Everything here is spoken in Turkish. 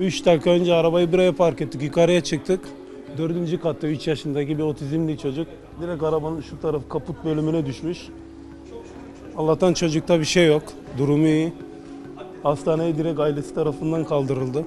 3 dakika önce arabayı buraya park ettik. Yukarıya çıktık. Dördüncü katta 3 yaşındaki bir otizmli çocuk. Direkt arabanın şu taraf kaput bölümüne düşmüş. Allah'tan çocukta bir şey yok. Durumu iyi. Hastaneye direkt ailesi tarafından kaldırıldı.